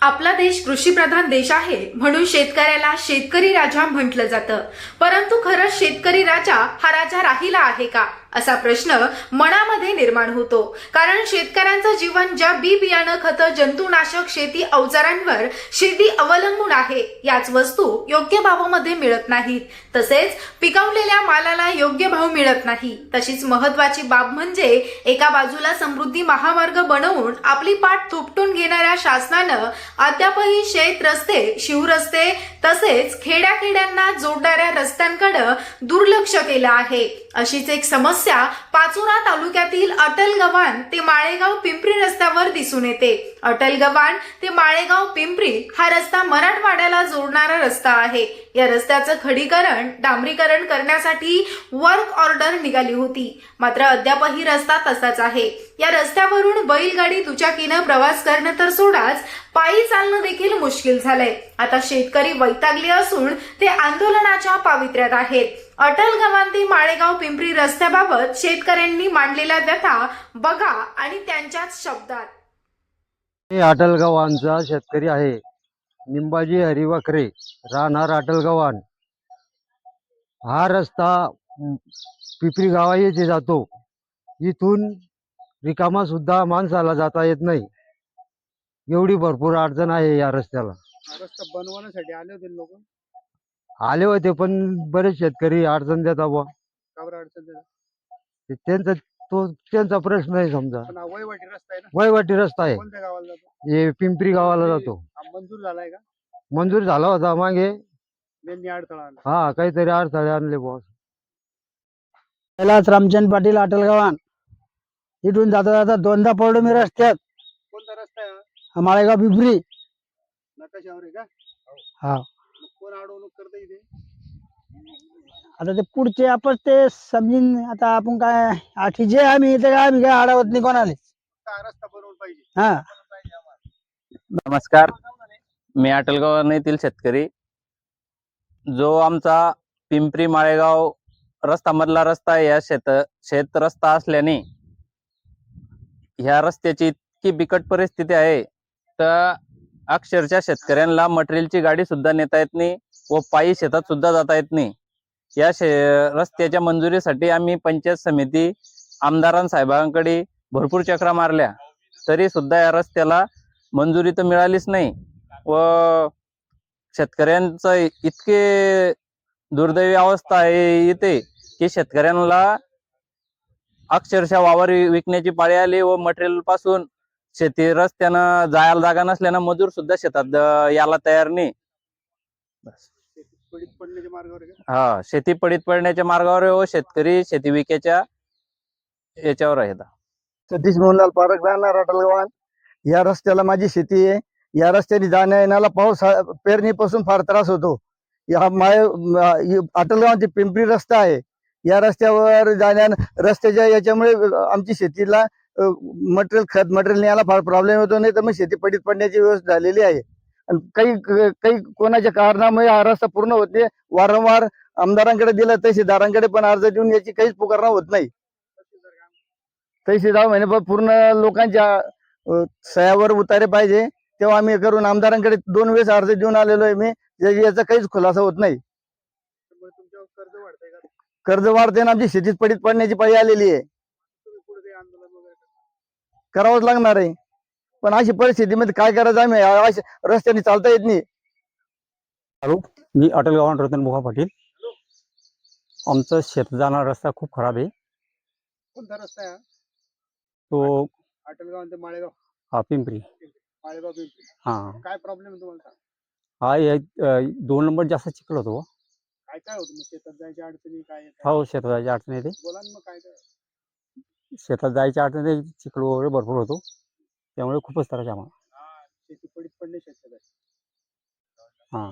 आपला देश कृषीप्रधान देश आहे म्हणून शेतकऱ्याला शेतकरी राजा म्हटलं जातं. परंतु खरंच शेतकरी राजा हा राजा राहिला आहे का? असा प्रश्न मनामध्ये निर्माण होतो. कारण शेतकऱ्यांचं जीवन ज्या बी बियाणं खतं जंतुनाशक शेती अवजारांवर शेती अवलंबून आहे याच वस्तू योग्य भावामध्ये मिळत नाहीत. तसेच पिकवलेल्या मालाला योग्य भाव मिळत नाही. तशीच महत्वाची बाब म्हणजे एका बाजूला समृद्धी महामार्ग बनवून आपली पाठ थोपटून घेणाऱ्या शासनानं अद्यापही शेत रस्ते शिवरस्ते तसेच खेड्याखेड्यांना जोडणाऱ्या रस्त्यांकडे दुर्लक्ष केलं आहे. अशीच एक समस्या पाचोरा तालुक्यातील अटल गव्हाण ते माळेगाव पिंपरी रस्त्यावर दिसून येते. अटल गव्हाण ते माळेगाव पिंपरी हा रस्ता मराठवाड्याला जोडणारा रस्ता आहे. या रस्त्याचं खडीकरण डांबरीकरण करण्यासाठी वर्क ऑर्डर निघाली होती. मात्र अद्यापही रस्ता तसाच आहे. या रस्त्यावरून बैलगाडी दुचाकीनं प्रवास करणं तर सोडाच पायी चालणं देखील मुश्किल झालंय. आता शेतकरी वैतागले असून ते आंदोलनाच्या पावित्र्यात आहेत. अटल गवांती माळेगाव पिंपरी रस्त्याबाबत शेतकऱ्यांनी मांडलेल्या व्यथा बघा आणि त्यांच्याच शब्दात. अटल आटलगावांचा शेतकरी आहे. निंबाजी हरिवाकरे राहणार आटलगावान हा रस्ता पिपरी गावा येथे जातो. इथून रिकामा सुद्धा माणसाला जाता येत नाही. एवढी भरपूर अडचण आहे या रस्त्याला. रस्ता बनवण्यासाठी आले होते लोक? आले होते पण बरेच शेतकरी अडचण देतात बुवा. का बरं अडचण? ते त्यांचा तो त्यांचा प्रश्न आहे समजा. पण हा वयवाटी रस्ता आहे ना? वयवाटी रस्ता आहे. कोणत्या गावाला जातो? हे पिंपरी गावाला जातो. हा मंजूर झालाय का? मंजूर झाला होता मागे. अडथळा आला हा काहीतरी अडथळे आणले बुवा. कैलास रामचंद पाटील अटलगावान इथून जाता जाता दोनदा पडलो मी रस्त्यात. कोणता रस्ता आहे हा? हा माळेगाव पिंपरी नकाशावर आहे का? हा. मग कोण अडवणूक करते इथे? आता ते पुढचे आपण ते समजीन आता आपण काय आठी जे आम्ही इथे काय आम्ही काय आडावत नाही कोणाला. हा रस्ता बनवून पाहिजे. हा. बनवून पाहिजे आम्हाला. नमस्कार. मी अटलगाव येथील शेतकरी. जो आमचा पिंपरी माळेगाव रस्ता मधला रस्ता आहे या शेत शेत रस्ता असल्याने ह्या रस्त्याची इतकी बिकट परिस्थिती आहे तर अक्षरशः शेतकऱ्यांना मटेरियलची गाडी सुद्धा नेता येत नाही व पायी शेतात सुद्धा जाता येत नाही. या शे रस्त्याच्या मंजुरीसाठी आम्ही पंचायत समिती आमदारां साहेबांकडे भरपूर चक्रा मारल्या. तरी सुद्धा या रस्त्याला मंजुरी तर मिळालीच नाही व शेतकऱ्यांचं इतके दुर्दैवी अवस्था आहे इथे की शेतकऱ्यांना अक्षरशः वावर विकण्याची पाळी आली व मटेरियलपासून शेती रस्त्यानं जायला जागा नसल्यानं मजूर सुद्धा शेतात अं, यायला तयार नाही. आहे हा शेती पडीत पडण्याच्या मार्गावर आहे व शेतकरी शेती विक्याच्या याच्यावर आहेत. सतीश मोहनलाल पारख राहणार अटलगावान या रस्त्याला माझी शेती आहे. या रस्त्याने जाण्या येण्याला पाऊस हा- पेरणीपासून फार त्रास होतो. या माय अटलगाव ते पिंपरी रस्ता आहे या रस्त्यावर जाण्या रस्त्याच्या याच्यामुळे आमची शेतीला मटेरियल खत मटेरियल न्यायला फार प्रॉब्लेम होतो नाही तर मग शेती पडीत पडण्याची व्यवस्था झालेली आहे. आणि काही काही कोणाच्या कारणामुळे हा रस्ता पूर्ण होत नाही. वारंवार आमदारांकडे दिला तहसीलदारांकडे पण अर्ज देऊन याची काहीच पुकारणा होत नाही. तहसीलदार महिने पूर्ण लोकांच्या सह्यावर उतारे पाहिजे. तेव्हा आम्ही करून आमदारांकडे दोन वेळेस अर्ज देऊन आलेलो आहे मी. याचा काहीच खुलासा होत नाही त्यामुळे तुमच्यावर कर्ज वाढतंय का कर्ज वाढते ना आमची शेतीत पडीत पडण्याची पाळी आलेली आहे? करावंच लागणार आहे. पण अशी परिस्थितीमध्ये काय करायचं आम्ही? अशा रस्त्याने चालता येत नाही. मी अटल गव्हाण रतन बुवा पाटील. आमचं शेत जाणारा रस्ता खूप खराब आहे. कोणता रस्ता आहे हा? तो आटलगाव ते माळेगाव. हा पिंपरी. माळेगाव पिंपरी. हा. काय प्रॉब्लेम आहे तुम्हाला? हा एक, अं, दोन नंबर जास्त चिखल होतो काय काय होतं मग? शेतात जायच्या अडचणी काय आहेत? हो शेतात जायची अडचण येते बोला ना मग काय काय? शेतात जायची अडचण येते चिखल वगैरे भरपूर होतो. त्यामुळे खूपच त्रास आहे आम्हाला. शेती पडीत पडणे शेतात. आहे हा.